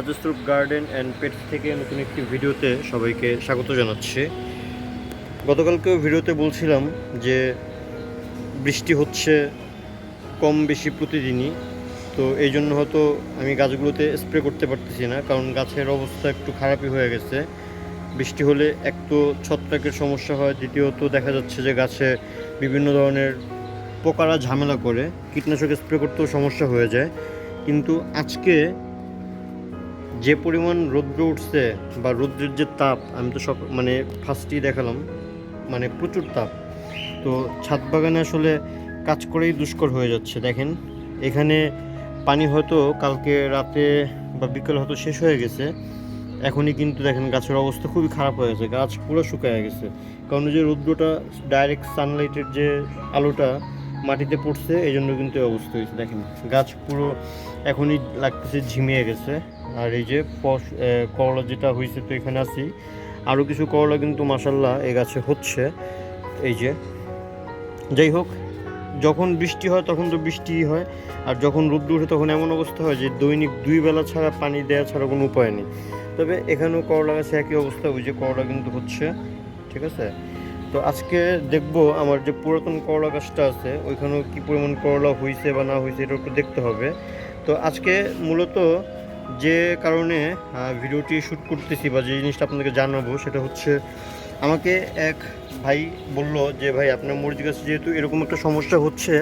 নাজস্তুর garden and pets থেকে নতুন একটি ভিডিওতে সবাইকে স্বাগত জানাচ্ছি। গতকালকেও ভিডিওতে বলছিলাম যে বৃষ্টি হচ্ছে কম বেশি প্রতিদিনই, তো এই জন্য হয়তো আমি গাছগুলোতে স্প্রে করতে পারতেছি না, কারণ গাছের অবস্থা একটু খারাপই হয়ে গেছে। বৃষ্টি হলে এক তো ছত্রাকের সমস্যা হয়, দ্বিতীয়ত দেখা যাচ্ছে যে গাছে বিভিন্ন ধরনের পোকারা ঝামেলা করে, কীটনাশক স্প্রে করতেও সমস্যা হয়ে যায়। কিন্তু আজকে যে পরিমাণ রৌদ্র উঠছে বা রৌদ্রের যে তাপ, আমি তো সব মানে ফার্স্টই দেখালাম মানে প্রচুর তাপ। তো ছাদ বাগানে আসলে কাজ করেই দুষ্কর হয়ে যাচ্ছে, দেখেন। এখানে পানি হয়তো কালকে রাতে বা বিকেল হয়তো শেষ হয়ে গেছে। এখনই কিন্তু দেখেন গাছের অবস্থা খুবই খারাপ হয়ে গেছে, গাছ পুরো শুকিয়ে গেছে। কারণ যে রৌদ্রটা ডাইরেক্ট সানলাইটের যে আলোটা মাটিতে পড়ছে এই জন্য কিন্তু অবস্থা হয়েছে, দেখেন। গাছ পুরো এখনই লাগতেছে ঝিমিয়ে গেছে। আর এই যে করলা যেটা হয়েছে তো এখানে আছি। আরও কিছু করলা কিন্তু মাসাল্লাহ এই গাছে হচ্ছে। এই যে, যাই হোক, যখন বৃষ্টি হয় তখন তো বৃষ্টিই হয়। আর যখন রোদ্দুর উঠে তখন এমন অবস্থা হয় যে দৈনিক দুই বেলা ছাড়া পানি দেওয়া ছাড়া কোনো উপায় নেই। তবে এখানেও করলা গাছে একই অবস্থা, ওই যে করলা কিন্তু হচ্ছে, ঠিক আছে? তো আজকে দেখব আমার যে পুরাতন করলা গাছটা আছে, ওইখানেও কী পরিমাণ করলা হয়েছে বা না হয়েছে এটা একটু দেখতে হবে। তো আজকে মূলত যে কারণে ভিডিওটি শ্যুট করতেছি বা যে জিনিসটা আপনাদেরকে জানাব সেটা হচ্ছে, আমাকে এক ভাই বলল যে, ভাই, আপনার মরিচ গাছে যেহেতু এরকম একটা সমস্যা হচ্ছে,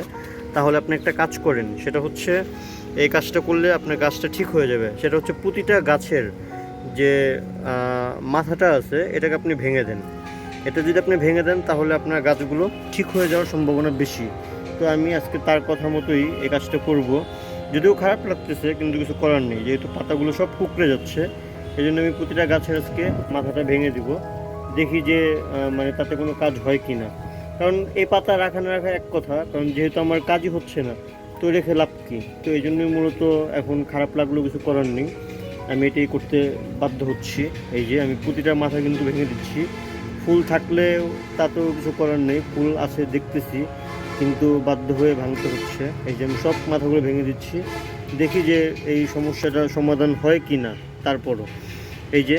তাহলে আপনি একটা কাজ করেন। সেটা হচ্ছে, এই কাজটা করলে আপনার গাছটা ঠিক হয়ে যাবে। সেটা হচ্ছে প্রতিটা গাছের যে মাথাটা আছে, এটাকে আপনি ভেঙে দেন। এটা যদি আপনি ভেঙে দেন, তাহলে আপনার গাছগুলো ঠিক হয়ে যাওয়ার সম্ভাবনা বেশি। তো আমি আজকে তার কথা মতোই এই কাজটা করব। যদিও খারাপ লাগতেছে, কিন্তু কিছু করার নেই। যেহেতু পাতাগুলো সব কুকড়ে যাচ্ছে এই জন্য আমি প্রতিটা গাছের আজকে মাথাটা ভেঙে দিব। দেখি যে মানে তাতে কোনো কাজ হয় কি না কারণ এই পাতা রাখা না রাখা এক কথা, কারণ যেহেতু আমার কাজই হচ্ছে না, তো রেখে লাভ কী? তো এই জন্যই মূলত এখন খারাপ লাগলেও কিছু করার নেই। আমি এটাই করতে বাধ্য হচ্ছি। এই যে, আমি প্রতিটা মাথা কিন্তু ভেঙে দিচ্ছি। ফুল থাকলেও তাতেও কিছু করার নেই। ফুল আছে, দেখতেছি। কিন্তু বাধ্য হয়ে ভাঙতে হচ্ছে। এই যে আমি সব মাথাগুলো ভেঙে দিচ্ছি। দেখি যে এই সমস্যাটার সমাধান হয় কি না, তারপরও। এই যে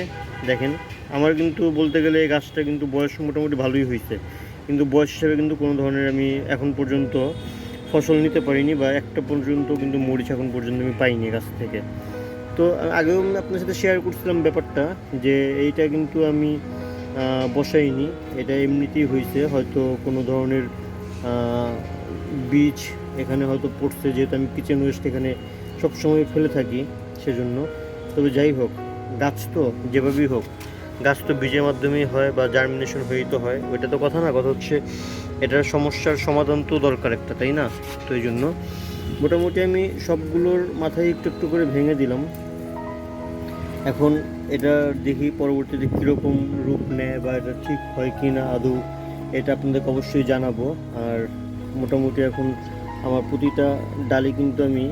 দেখেন, আমার কিন্তু বলতে গেলে এই গাছটা কিন্তু বয়স মোটামুটি ভালোই হয়েছে। কিন্তু বয়স হিসাবে কিন্তু কোনো ধরনের আমি এখন পর্যন্ত ফসল নিতে পারিনি বা একটা পর্যন্ত কিন্তু মরিচ এখন পর্যন্ত আমি পাইনি গাছ থেকে। তো আগেও আমি আপনার সাথে শেয়ার করছিলাম ব্যাপারটা যে এইটা কিন্তু আমি বসাইনি। এটা এমনিতেই হয়েছে, হয়তো কোনো ধরনের বীজ এখানে হয়তো পড়ছে, যেহেতু আমি কিচেন ওয়েস্ট এখানে সবসময় ফেলে থাকি, সেজন্য। তবে যাই হোক, গাছ তো যেভাবেই হোক, গাছ তো বীজের মাধ্যমেই হয় বা জার্মিনেশন হয়েই তো হয়, ওইটা তো কথা না, কথা হচ্ছে এটার সমস্যার সমাধান তো দরকার একটা, তাই না? তো এই জন্য মোটামুটি আমি সবগুলোর মাথায় একটু একটু করে ভেঙে দিলাম। এখন এটা দেখি পরবর্তীতে কীরকম রূপ নেয় বা এটা ঠিক হয় কি না আদৌ এটা আপনাদেরকে অবশ্যই জানাব। আর মোটামুটি এখন আমার প্রতিটা ডালি কিন্তু আমি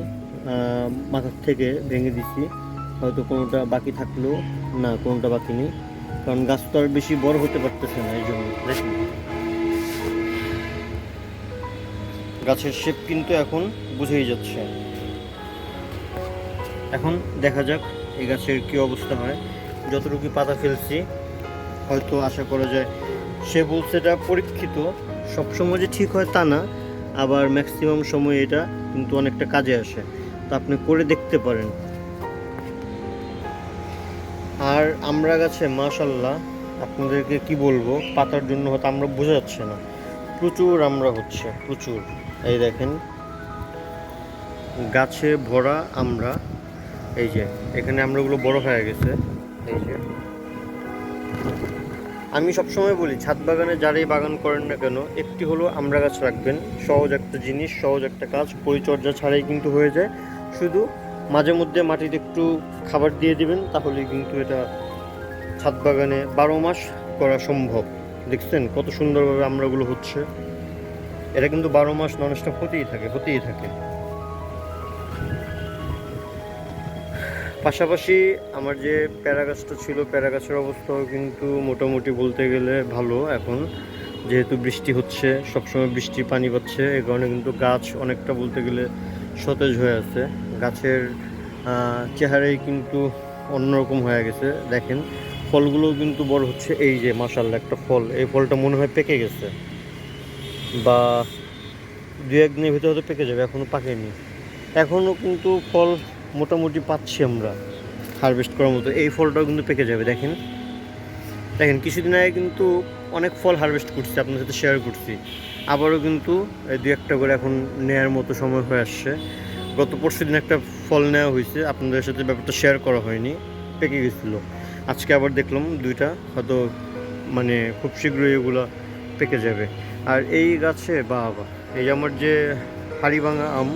মাথার থেকে ভেঙে দিচ্ছি হয়তো কোনোটা বাকি থাকলেও না, কোনোটা বাকি নেই। কারণ গাছ তো আর বেশি বড় হতে পারতেছে না এই জন্য দেখুন। গাছের শেপ কিন্তু এখন বুঝেই যাচ্ছে। এখন দেখা যাক এই গাছের কী অবস্থা হয়। যতটুকু পাতা ফেলছি, হয়তো আশা করা যায় সে বলছে এটা পরীক্ষিত। সবসময় যে ঠিক হয় তা না, আবার ম্যাক্সিমাম সময় এটা কিন্তু অনেকটা কাজে আসে। তো আপনি করে দেখতে পারেন। আর আমরা গাছে মাশাল্লাহ আপনাদেরকে কি বলব, পাতার জন্য হয়তো আমরা বোঝা যাচ্ছে না। প্রচুর আমরা হচ্ছে, প্রচুর। এই দেখেন, গাছে ভরা আমরা, এই যে, এখানে আমরাগুলো বড় হয়ে গেছে। এই যে আমি সবসময় বলি, ছাদ বাগানে যারাই বাগান করেন না কেন, একটি হলো আমরা গাছ রাখবেন, সহজ একটা জিনিস, সহজ একটা কাজ, পরিচর্যা ছাড়াই কিন্তু হয়ে যায়। শুধু মাঝে মধ্যে মাটিতে একটু খাবার দিয়ে দিবেন, তাহলেই কিন্তু এটা ছাদ বাগানে বারো মাস করা সম্ভব। দেখছেন কত সুন্দরভাবে আমরাগুলো হচ্ছে। এটা কিন্তু বারো মাস ননস্টপ হতেই থাকে হতেই থাকে। পাশাপাশি আমার যে প্যারা গাছটা ছিল প্যারা গাছের অবস্থাও কিন্তু মোটামুটি বলতে গেলে ভালো এখন। যেহেতু বৃষ্টি হচ্ছে, সবসময় বৃষ্টি পানি পাচ্ছে এই কারণে কিন্তু গাছ অনেকটা বলতে গেলে সতেজ হয়ে আছে। গাছের চেহারাই কিন্তু অন্যরকম হয়ে গেছে। দেখেন, ফলগুলোও কিন্তু বড় হচ্ছে। এই যে মাসাল্লাহ একটা ফল। এই ফলটা মনে হয় পেকে গেছে। বা দু একদিনের ভিতরে হয়তো পেকে যাবে এখনও পাকেনি। এখনও কিন্তু ফল মোটামুটি পাচ্ছি আমরা। হারভেস্ট করার মতো। এই ফলটাও কিন্তু পেকে যাবে, দেখেন। দেখেন, কিছুদিন আগে কিন্তু অনেক ফল হারভেস্ট করছি আপনার সাথে শেয়ার করছি। আবারও কিন্তু এই দু একটা করে এখন নেয়ার মতো সময় হয়ে আসছে। গত পরশু দিন একটা ফল নেওয়া হয়েছে, আপনাদের সাথে ব্যাপারটা শেয়ার করা হয়নি, পেকে গেছিল। আজকে আবার দেখলাম দুইটা, হয়তো মানে খুব শীঘ্রই এগুলো পেকে যাবে। আর এই গাছে বা এই আমার যে হাড়ি ভাঙা আম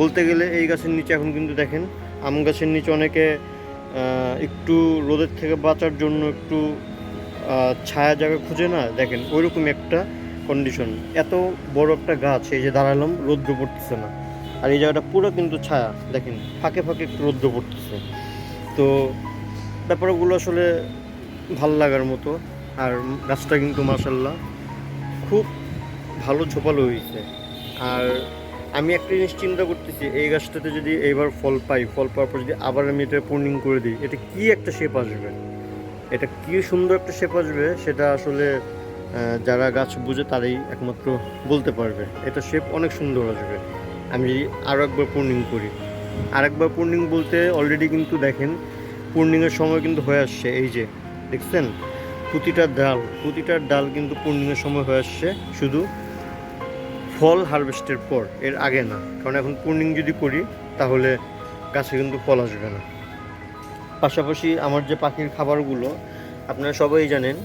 বলতে গেলে এই গাছের নিচে এখন কিন্তু দেখেন, আম গাছের নিচে অনেকে একটু রোদের থেকে বাঁচার জন্য একটু ছায়া জায়গা খুঁজে না, দেখেন ওইরকম একটা কন্ডিশন এত বড় একটা গাছ, এই যে দাঁড়ালাম, রৌদ্র পড়তেছে না। আর এই জায়গাটা পুরো কিন্তু ছায়া, দেখেন, ফাঁকে ফাঁকে একটু রৌদ্র পড়তেছে। তো ব্যাপারগুলো আসলে ভালো লাগার মতো, আর গাছটা কিন্তু মাসাল্লাহ খুব ভালো ঝোপালো হয়েছে। আর আমি একটা জিনিস চিন্তা করতেছি, এই গাছটাতে যদি এইবার ফল পাই, ফল পাওয়ার পর যদি আবার আমি এটা পূর্ণিং করে দিই, এটা কি একটা শেপ আসবে? এটা কি সুন্দর একটা শেপ আসবে সেটা আসলে যারা গাছ বুঝে তারাই একমাত্র বলতে পারবে। এটা শেপ অনেক সুন্দর আসবে। আমি যদি আরও একবার পূর্ণিং করি। আর একবার পূর্ণিং বলতে অলরেডি কিন্তু দেখেন পূর্ণিংয়ের সময় কিন্তু হয়ে আসছে, এই যে, দেখছেন? প্রতিটা ডাল প্রতিটা ডাল কিন্তু পূর্ণিমের সময় হয়ে আসছে, শুধু ফল হারভেস্টের পর, এর আগে না। কারণ এখন পূর্ণিং যদি করি, তাহলে গাছে কিন্তু ফল আসবে না। পাশাপাশি আমার যে পাখির খাবারগুলো, আপনারা সবাই জানেন,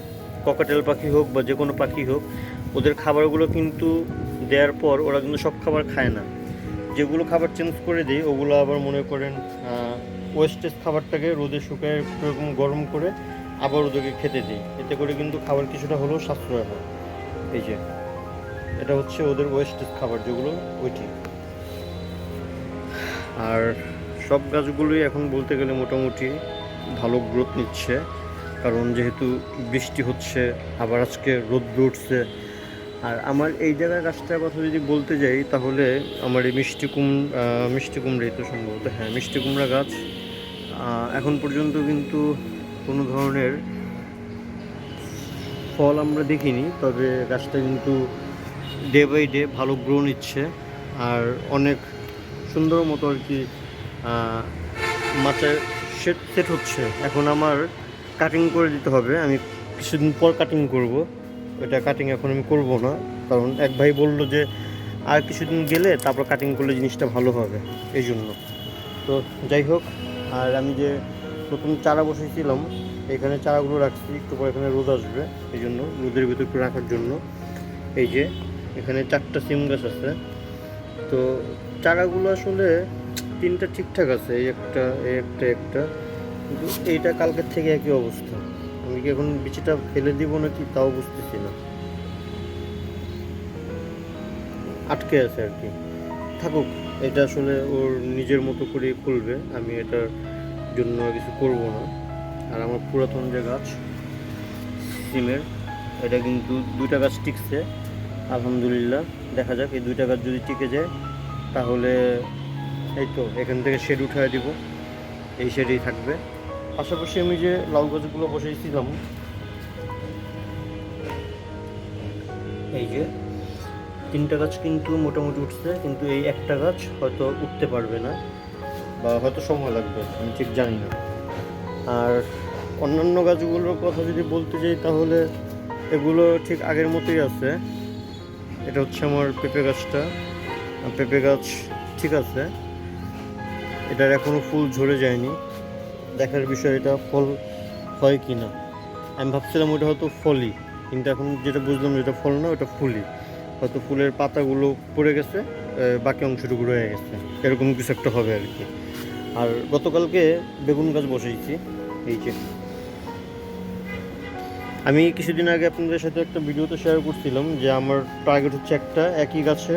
ককাটেল পাখি হোক বা যে কোনো পাখি হোক, ওদের খাবারগুলো কিন্তু দেওয়ার পর ওরা কিন্তু সব খাবার খায় না। যেগুলো খাবার চেঞ্জ করে দিই, ওগুলো আবার মনে করেন ওয়েস্টেজ খাবারটাকে রোদে শুকায় এরকম গরম করে আবার ওদেরকে খেতে দিই। এতে করে কিন্তু খাবার কিছুটা হলেও সাশ্রয় হয়। এই যে। এটা হচ্ছে ওদের ওয়েস্টেজ খাবার যেগুলো, ওইটি। আর সব গাছগুলোই এখন বলতে গেলে মোটামুটি ভালো গ্রোথ নিচ্ছে, কারণ যেহেতু বৃষ্টি হচ্ছে, আবার আজকে রোদ্র উঠছে। আর আমার এই জায়গার গাছটার কথা যদি বলতে যাই, তাহলে আমার এই মিষ্টি কুম মিষ্টি কুমড়াই তো সম্ভবত। হ্যাঁ মিষ্টি কুমড়া গাছ এখন পর্যন্ত কিন্তু কোনো ধরনের ফল আমরা দেখিনি, তবে গাছটা কিন্তু ডে বাই ডে ভালো গ্রো নিচ্ছে আর অনেক সুন্দর মতো আর কি মাচায় সেট সেট হচ্ছে। এখন আমার কাটিং করে দিতে হবে। আমি কিছুদিন পর কাটিং করব। এটা কাটিং এখন আমি করব না। কারণ এক ভাই বলল যে, আর কিছুদিন গেলে তারপর কাটিং করলে জিনিসটা ভালো হবে। এই জন্য তো যাই হোক, আর আমি যে নতুন চারা বসেছিলাম, এখানে চারাগুলো রাখছি। একটু পর এখানে রোদ আসবে। এই জন্য রোদের ভিতর একটু রাখার জন্য। এই যে এখানে চারটা সিম গাছ আছে। তো চারাগুলো আসলে তিনটা ঠিকঠাক আছে, এই একটা এই একটা একটা। কিন্তু এইটা কালকের থেকে একই অবস্থা। আমি কি এখন বিচিটা ফেলে দিব নাকি তাও বুঝতেছি না। আটকে আছে আর কি। থাকুক, এটা আসলে ওর নিজের মতো করে খুলবে। আমি এটার জন্য কিছু করব না। আর আমার পুরাতন যে গাছ, সিমের, এটা কিন্তু দুইটা গাছ টিকছে। আলহামদুলিল্লাহ, দেখা যাক, এই দুইটা গাছ যদি টিকে যায়, তাহলে এই তো, এখান থেকে শেড উঠায় দিব, এই শেডেই থাকবে। পাশাপাশি আমি যে লাউ গাছগুলো বসেছিলাম এই যে তিনটা গাছ কিন্তু মোটামুটি উঠছে, কিন্তু এই একটা গাছ হয়তো উঠতে পারবে না, বা হয়তো সময় লাগবে, আমি ঠিক জানি না। আর অন্যান্য গাছগুলোর কথা যদি বলতে যাই, তাহলে এগুলো ঠিক আগের মতোই আছে। এটা হচ্ছে আমার পেঁপে গাছটা। পেঁপে গাছ ঠিক আছে। এটার এখনও ফুল ঝরে যায়নি। দেখার বিষয় এটা ফল হয় কি না আমি ভাবছিলাম ওটা হয়তো ফলই, কিন্তু এখন যেটা বুঝলাম যেটা ফল না, ওটা ফুলই। হয়তো ফুলের পাতাগুলো পড়ে গেছে বাকি অংশটুকু রয়ে গেছে। এরকম কিছু একটা হবে আর কি। আর গতকালকে বেগুন গাছ বসেছি এই যে আমি কিছুদিন আগে আপনাদের সাথে একটা ভিডিওতে শেয়ার করছিলাম যে আমার টার্গেট হচ্ছে একটা, একই গাছে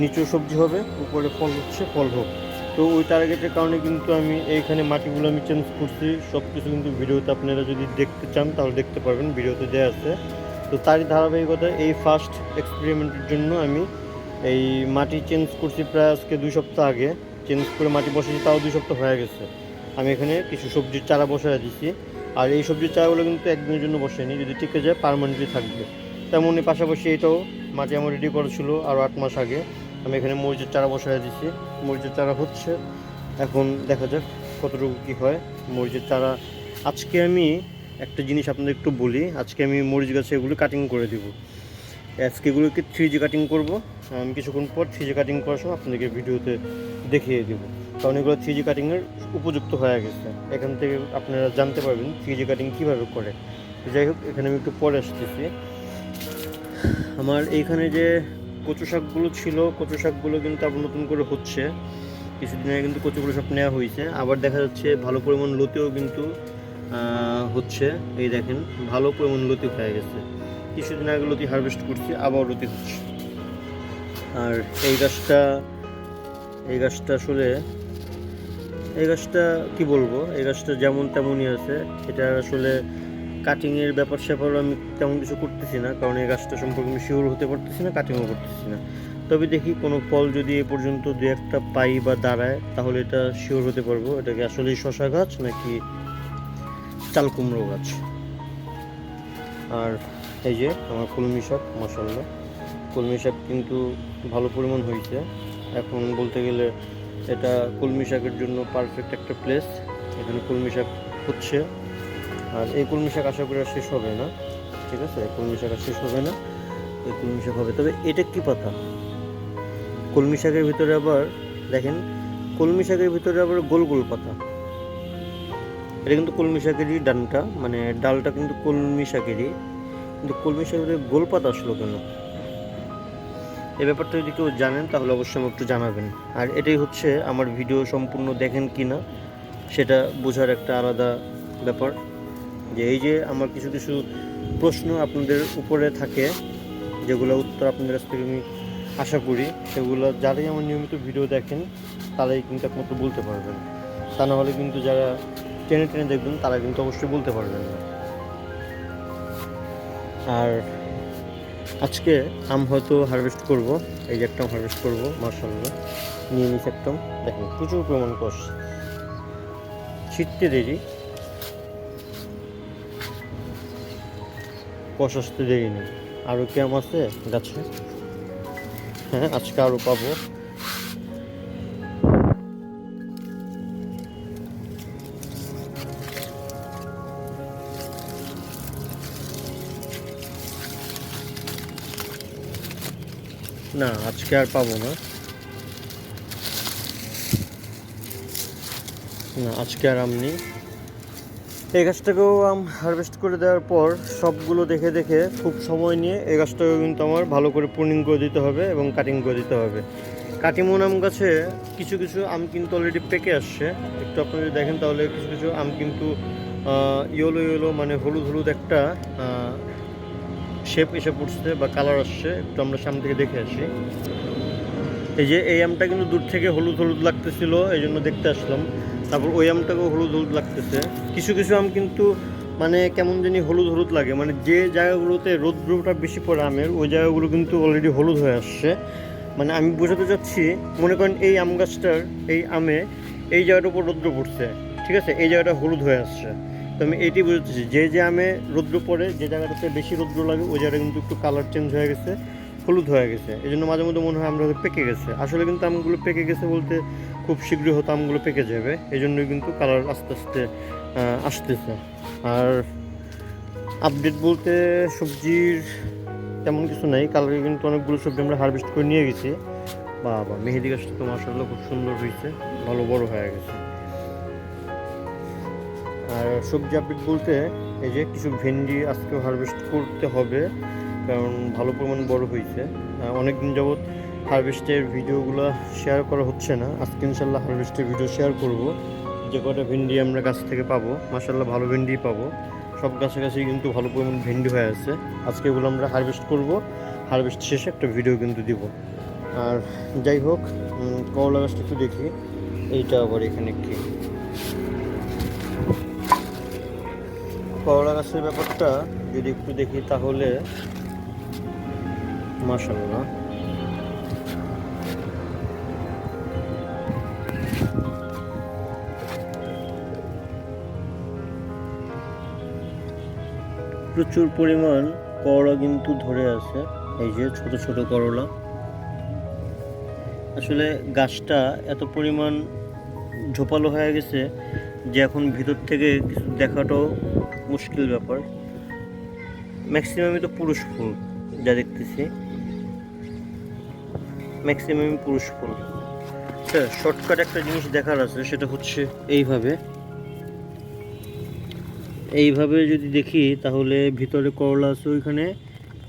নিচু সবজি হবে, উপরে ফল হচ্ছে ফল হোক। তো ওই টার্গেটের কারণে কিন্তু আমি এইখানে মাটিগুলো আমি চেঞ্জ করছি সব কিছু কিন্তু ভিডিওতে আপনারা যদি দেখতে চান তাহলে দেখতে পারবেন, ভিডিওতে দেওয়া আছে। তো তারই ধারাবাহিকতা এই ফার্স্ট এক্সপেরিমেন্টের জন্য আমি এই মাটি চেঞ্জ করছি প্রায় আজকে দুই সপ্তাহ আগে। চেঞ্জ করে মাটি বসেছি তাও দুই সপ্তাহ হয়ে গেছে। আমি এখানে কিছু সবজির চারা বসায় দিচ্ছি আর এই সবজির চারাগুলো কিন্তু একদিনের জন্য বসাইনি যদি টিকে যায় পারমানেন্টলি থাকবে। তেমনই পাশাপাশি এটাও মাটি আমার রেডি করা ছিল আরও আট মাস আগে। আমি এখানে মরিচের চারা বসায় দিচ্ছি মরিচের চারা হচ্ছে, এখন দেখা যাক কতটুকু কী হয়। মরিচের চারা, আজকে আমি একটা জিনিস আপনাদের একটু বলি। আজকে আমি মরিচ গাছে এগুলো কাটিং করে দিব। আজকে এগুলোকে থ্রি জি কাটিং করব। আমি কিছুক্ষণ পর থ্রি জি কাটিং করার সময় আপনাদেরকে ভিডিওতে দেখিয়ে দেবো। কারণ এগুলো থ্রি জি কাটিংয়ের উপযুক্ত হয়ে গেছে। এখান থেকে আপনারা জানতে পারবেন থ্রি জি কাটিং কীভাবে করে। যাই হোক, এখানে আমি একটু পরে আসতেছি। আমার এইখানে যে কচু শাকগুলো ছিল, কচু শাকগুলো কিন্তু আবার নতুন করে হচ্ছে। কিছুদিন আগে কিন্তু কচুগুলো সব নেওয়া হয়েছে। আবার দেখা যাচ্ছে ভালো পরিমাণ লতিও কিন্তু হচ্ছে। এই দেখেন, ভালো পরিমাণ লতি হয়ে গেছে। কিছুদিন আগে লতি হারভেস্ট করছি, আবার লতি হচ্ছে। আর এই গাছটা এই গাছটা আসলে এই গাছটা কি বলব? এই গাছটা যেমন তেমনই আছে। এটা আসলে কাটিংয়ের ব্যাপার স্যাপার আমি তেমন কিছু করতেছি না, কারণ এই গাছটা সম্পর্কে আমি শিওর হতে পারতেছি না কাটিংও করতেছি না। তবে দেখি কোনো ফল যদি এ পর্যন্ত দু একটা পাই বা দাঁড়ায়, তাহলে এটা শিওর হতে পারব। এটা কি আসলেই শশা গাছ নাকি চাল কুমড়ো গাছ? আর এই যে আমার কলমি শাক মশাল্লা কলমি শাক কিন্তু ভালো পরিমাণ হয়েছে। এখন বলতে গেলে এটা কলমি শাকের জন্য পারফেক্ট একটা প্লেস এখানে কলমি শাক হচ্ছে। আর এই কলমি শাক আশা করি শেষ হবে না। ঠিক আছে? কলমি শাক আর শেষ হবে না। এই কলমি শাক হবে। তবে এটা কি পাতা? কলমি শাকের ভিতরে আবার দেখেন, কলমি শাকের ভিতরে আবার গোল গোল পাতা। এটা কিন্তু কলমি শাকেরই ডানটা। মানে ডালটা কিন্তু কলমি শাকেরই। কিন্তু কলমি শাকের গোল পাতা আসলো কেন? এই ব্যাপারটা যদি কেউ জানেন, তাহলে অবশ্যই আমাকে একটু জানাবেন। আর এটাই হচ্ছে আমার ভিডিও সম্পূর্ণ দেখেন কি না, সেটা বোঝার একটা আলাদা ব্যাপার। যে এই যে আমার কিছু কিছু প্রশ্ন আপনাদের উপরে থাকে, যেগুলো উত্তর আপনাদের কাছ থেকে আমি আশা করি, সেগুলো যারাই আমার নিয়মিত ভিডিও দেখেন, তারাই কিন্তু একমাত্র বলতে পারবেন। তা না হলে কিন্তু যারা টেনে টেনে দেখবেন, তারা কিন্তু অবশ্যই বলতে পারবেন না। আর আজকে আম হয়তো হারভেস্ট করব, এই যে একটা হারভেস্ট করব মার্শাল্লাহ নিয়ে নিচ্ছে একদম দেখেন, প্রচুর প্রমাণ কষ। ছিটতে দেরি। কষ আসতে দেরি নেই। আরও কি আম আছে? গাছে। হ্যাঁ আজকে আরও পাবো। না, আজকে আর পাবো না। না, আজকে আর আম নেই। এই গাছটাকেও আম হারভেস্ট করে দেওয়ার পর সবগুলো দেখে দেখে খুব সময় নিয়ে এই গাছটাকেও কিন্তু আমার ভালো করে প্রুনিং করে দিতে হবে এবং কাটিং করে দিতে হবে। কাটিমন আম গাছে কিছু কিছু আম কিন্তু অলরেডি পেকে আসছে। একটু আপনি যদি দেখেন তাহলে কিছু কিছু আম কিন্তু ইয়েলো ইয়েলো মানে হলুদ হলুদ একটা শেপ এসে পড়ছে বা কালার আসছে, একটু আমরা সামনে থেকে দেখে আসি। এই যে এই আমটা কিন্তু দূর থেকে হলুদ হলুদ লাগতেছিল, এই জন্য দেখতে আসলাম। তারপর ওই আমটাকেও হলুদ হলুদ লাগতেছে। কিছু কিছু আম কিন্তু মানে কেমন জানি হলুদ হলুদ লাগে। মানে যে জায়গাগুলোতে রৌদ্রটা বেশি পড়ে আমের, ওই জায়গাগুলো কিন্তু অলরেডি হলুদ হয়ে আসছে। মানে আমি বোঝাতে চাচ্ছি, মনে করেন এই আম গাছটার, এই আমে এই জায়গাটার উপর রৌদ্র পড়ছে। ঠিক আছে? এই জায়গাটা হলুদ হয়ে আসছে। তো আমি এটি বুঝতেছি, যে যে আমে রৌদ্র পড়ে, যে জায়গাটাতে বেশি রৌদ্র লাগে, ওই জায়গাটা কিন্তু একটু কালার চেঞ্জ হয়ে গেছে, হলুদ হয়ে গেছে। এই জন্য মাঝে মধ্যে মনে হয় আমরা পেকে গেছে। আসলে কিন্তু আমগুলো পেকে গেছে বলতে খুব শীঘ্রই হয়তো আমগুলো পেকে যাবে এই জন্যই কিন্তু কালার আস্তে আস্তে আসতেছে। আর আপডেট বলতে সবজির তেমন কিছু নাই কালকে কিন্তু অনেকগুলো সবজি আমরা হারভেস্ট করে নিয়ে গেছি। বাবা, মেহেদি গাছটা তো মাসাল্লাহ খুব সুন্দর হয়েছে, ভালো বড় হয়ে গেছে। আর সবজি আপডেট বলতে এই যে কিছু ভেন্ডি আজকে হারভেস্ট করতে হবে, কারণ ভালো পরিমাণ বড় হয়েছে। অনেক দিন যাবৎ হারভেস্টের ভিডিওগুলো শেয়ার করা হচ্ছে না। আজকে ইনশাল্লাহ হারভেস্টের ভিডিও শেয়ার করব। যে কটা ভেন্ডি আমরা গাছ থেকে পাবো মাসাল্লাহ ভালো ভেন্ডি পাবো। সব গাছে গাছেই কিন্তু ভালো পরিমাণ ভেন্ডি হয়ে আছে। আজকে এগুলো আমরা হারভেস্ট করব। হারভেস্ট শেষে একটা ভিডিও কিন্তু দিব। আর যাই হোক করলা গাছটা একটু দেখি। এইটা আবার এখানে কি? করলা গাছের ব্যাপারটা যদি একটু দেখি তাহলে মাসাল্লাহ প্রচুর পরিমাণ করলা কিন্তু ধরে আছে, এই যে ছোট ছোট করলা। আসলে গাছটা এত পরিমাণ ঝোপালো হয়ে গেছে যে এখন ভিতর থেকে কিছু দেখাটাও মুশকিল ব্যাপার। ম্যাক্সিমামই তো পুরুষ ফুল যা দেখতেছি। ম্যাক্সিমাম পুরুষ ফুল আচ্ছা শর্টকাট একটা জিনিস দেখার আছে, সেটা হচ্ছে এইভাবে। এইভাবে যদি দেখি, তাহলে ভিতরে করলা আছে ওইখানে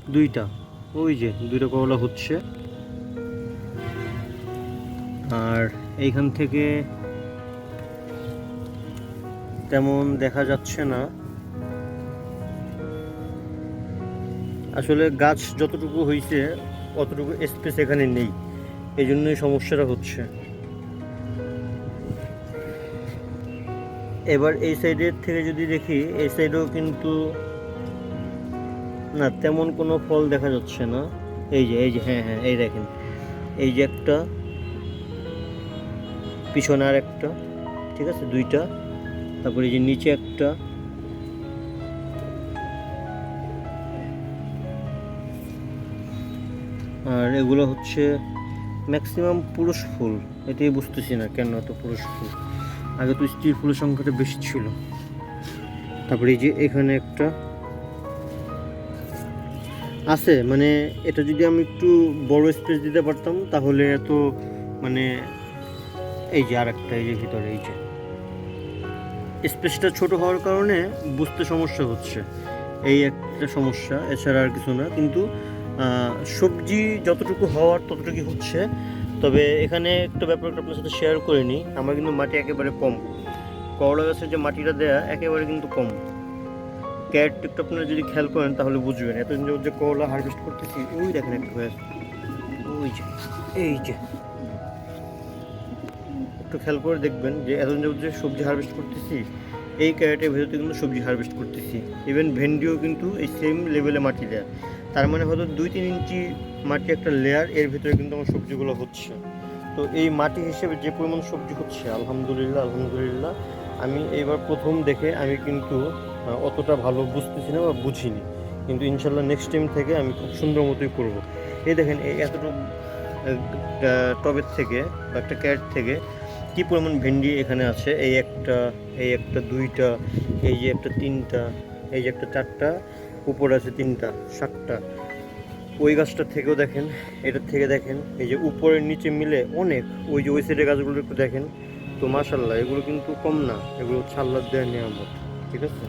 দুইটা। ওই যে, দুইটা করলা হচ্ছে। আর এইখান থেকে তেমন দেখা যাচ্ছে না। আসলে গাছ যতটুকু হয়েছে অতটুকু স্পেস এখানে নেই। এই জন্যই সমস্যাটা হচ্ছে। এবার এই সাইডের থেকে যদি দেখি, এই সাইডেও কিন্তু না, তেমন কোনো ফল দেখা যাচ্ছে না। এই যে এই যে হ্যাঁ হ্যাঁ এই দেখেন। এই যে একটা, পিছনে আর একটা, ঠিক আছে, দুইটা। তারপরে এই যে নিচে একটা আর এগুলো হচ্ছে ম্যাক্সিমাম পুরুষ ফুল। এটাই বুঝতেছি না কেন এত পুরুষ ফুল। আগে তো স্ত্রী ফুলের সংখ্যাটা বেশি ছিল। তারপরে এই যে এখানে একটা আছে মানে এটা যদি আমি একটু বড় স্পেস দিতে পারতাম, তাহলে এত মানে এই যে আর একটা এই যে ভিতরে, এই যে। স্পেসটা ছোট হওয়ার কারণে বুঝতে সমস্যা হচ্ছে। এই একটা সমস্যা, এছাড়া আর কিছু না। কিন্তু সবজি যতটুকু হওয়ার ততটুকু হচ্ছে। তবে এখানে একটা ব্যাপারটা আপনার সাথে শেয়ার করে নিই আমার কিন্তু মাটি একেবারে কম। করলা গাছের যে মাটিটা দেয়া, একেবারে কিন্তু কম। ক্যারেট টিকটা আপনারা যদি খেয়াল করেন, তাহলে বুঝবেন। এতদিন যে করলা হারভেস্ট করতেছি, ওই দেখেন একটা হয়ে। ওই যে, এই যে। একটু খেয়াল করে দেখবেন যে এতদিন যাবত যে সবজি হারভেস্ট করতেছি, এই ক্যারেটের ভেতরে কিন্তু সবজি হারভেস্ট করতেছি। ইভেন ভেন্ডিও কিন্তু এই সেম লেভেলে মাটি দেয়া। তার মানে হয়তো দুই তিন ইঞ্চি মাটি একটা লেয়ার এর ভিতরে কিন্তু আমার সবজিগুলো হচ্ছে। তো এই মাটি হিসেবে যে পরিমাণ সবজি হচ্ছে, আলহামদুলিল্লাহ আলহামদুলিল্লাহ, আমি এইবার প্রথম দেখে আমি কিন্তু অতটা ভালো বুঝতেছি না বা বুঝিনি। কিন্তু ইনশাল্লাহ নেক্সট টাইম থেকে আমি খুব সুন্দর মতোই করব। এই দেখেন এই এতটুকু টবের থেকে বা একটা ক্যারেট থেকে কি পরিমাণ ভেন্ডি এখানে আছে? এই একটা এই একটা দুইটা, এই যে একটা তিনটা, এই যে একটা চারটা উপরে আছে তিনটা, সাতটা। ওই গাছটা থেকেও দেখেন এটার থেকে দেখেন, এই যে উপরের নিচে মিলে অনেক, ওই যে ওই সাইডের গাছগুলো একটু দেখেন, তো মাশাল্লাহ এগুলো কিন্তু কম না, এগুলো হচ্ছে আল্লাহ দেওয়ার নিয়ামত, ঠিক আছে?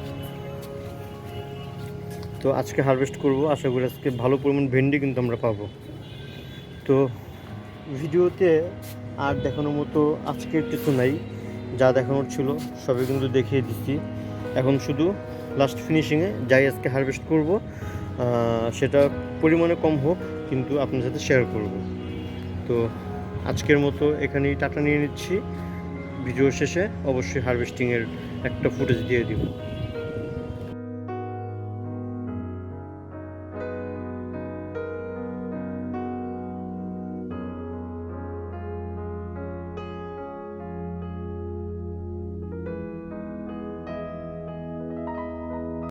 তো আজকে হারভেস্ট করব, আশা করি আজকে ভালো পরিমাণ ভেন্ডি কিন্তু আমরা পাবো। তো ভিডিওতে আর দেখানোর মতো আজকের কিছু নাই, যা দেখানোর ছিল, সবই কিন্তু দেখিয়ে দিচ্ছি। এখন শুধু লাস্ট ফিনিশিংয়ে যাই আজকে হারভেস্ট করব সেটা পরিমাণে কম হোক, কিন্তু আপনার সাথে শেয়ার করব। তো আজকের মতো এখানেই টাটা নিয়ে নিচ্ছি। ভিডিও শেষে অবশ্যই হারভেস্টিংয়ের একটা ফুটেজ দিয়ে দিব।